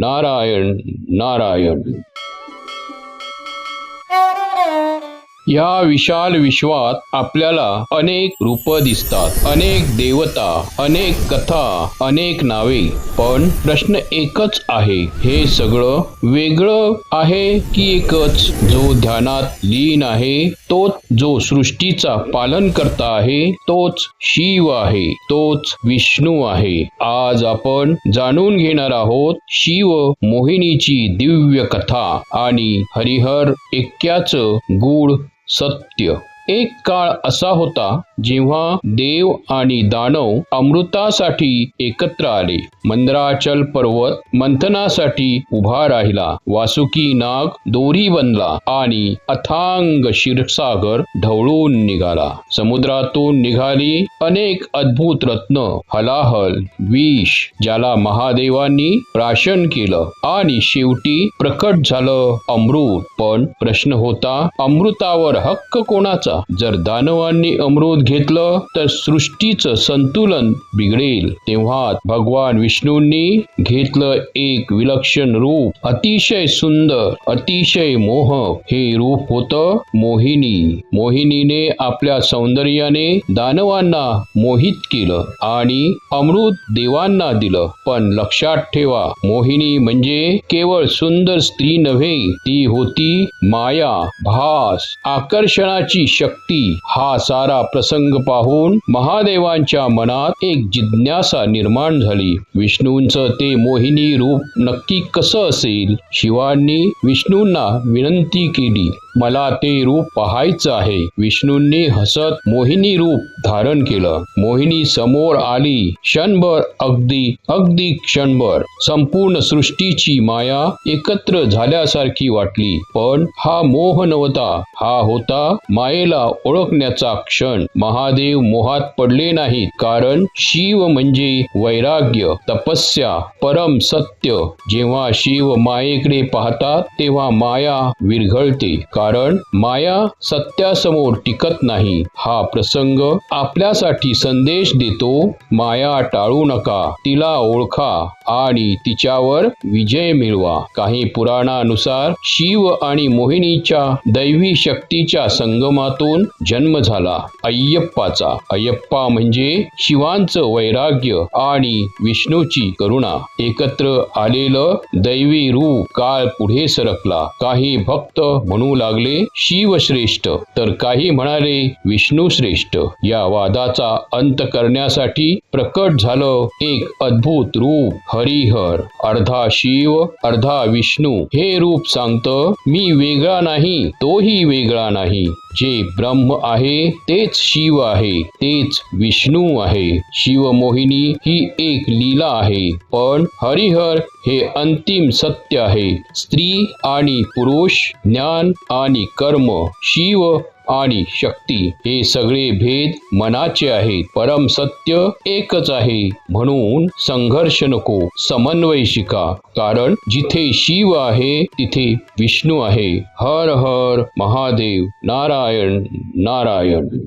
नारायण नारायण या विशाल विश्वात आपल्याला अनेक रूप दिसतात. अनेक देवता अनेक कथा अनेक नावे. पण प्रश्न एकच आहे. हे सगळं वेगळं आहे की एकच? जो ध्यानात लीन आहे तोच जो सृष्टीचा पालन करता आहे तोच शिव आहे तोच विष्णू आहे. आज आपण जाणून घेणार आहोत शिव मोहिनीची दिव्य कथा आणि हरिहर एक्क्याचं गूढ सत्य एक काळ असा होता जेव्हा देव आणि दानव अमृतासाठी एकत्र आले. मंदराचल पर्वत मंथनासाठी उभा राहिला. वासुकी नाग दोरी बनला आणि अथांग क्षीरसागर ढवळून निघाला. समुद्रातून निघाली अनेक अद्भुत रत्न हलाहल विष ज्याला महादेवांनी प्राशन केलं. आणि शेवटी प्रकट झालं अमृत. पण प्रश्न होता अमृतावर हक्क कोणाचा? जर दानवांनी अमृत घेतलं तर सृष्टीचं संतुलन बिघडेल. तेव्हा भगवान विष्णूंनी घेतलं एक विलक्षण रूप अतिशय सुंदर अतिशय मोहक हे रूप होतं मोहिनी. मोहिनीने आपल्या सौंदर्याने दानवांना मोहित केलं आणि अमृत देवांना दिलं. पण लक्षात ठेवा मोहिनी म्हणजे केवळ सुंदर स्त्री नव्हे ती होती माया भास आकर्षणाची शक्ती. हा सारा प्रसंग पाहून महादेवांच्या मनात एक जिज्ञासा निर्माण झाली. विष्णूंचं ते मोहिनी रूप नक्की कसं असेल शिवांनी विष्णूंना विनंती केली. मला ते रूप पाहायचं आहे. विष्णूंनी हसत मोहिनी रूप धारण केलं. मोहिनी समोर आली. क्षणभर अगदी अगदी क्षणभर संपूर्ण सृष्टीची माया एकत्र झाल्यासारखी वाटली. पण हा मोह नव्हता. हा होता मायेला ओळखण्याचा क्षण. महादेव मोहात पडले नाहीत. कारण शिव म्हणजे वैराग्य तपस्या परम सत्य. जेव्हा शिव मायेकडे पाहतात तेव्हा माया विरघळते. कारण कारण माया सत्यासमोर टिकत नाही. हा प्रसंग आपल्यासाठी संदेश देतो माया टाळू नका तिला ओळखा आणि तिच्यावर विजय मिळवा. काही पुराणानुसार शिव आणि मोहिनीच्या दैवी शक्तीच्या संगमातून जन्म झाला. अय्यप्पाचा. अय्यप्पा म्हणजे शिवांचं वैराग्य आणि विष्णूची करुणा. एकत्र आलेलं दैवी रूप काळ पुढे सरकला. काही भक्त म्हणू लागले शिव श्रेष्ठ तर काही म्हणाले विष्णू श्रेष्ठ या वादाचा अंत करण्यासाठी प्रकट झालं एक अद्भुत रूप हरिहर. अर्धा शिव अर्धा विष्णू. हे रूप सांगतं मी वेगळा नाही तोही वेगळा नाही. जे ब्रह्म आहे तेच शिव आहे तेच विष्णू आहे. शिव मोहिनी ही एक लीला आहे पण हरिहर हे अंतिम सत्य आहे. स्त्री आणि पुरुष ज्ञान आणि कर्म शिव आणि शक्ती हे सगळे भेद मनाचे आहेत. परम सत्य एकच आहे. म्हणून संघर्ष नको समन्वय शिका. कारण जिथे शिव आहे तिथे विष्णू आहे. हर हर महादेव नारायण नारायण.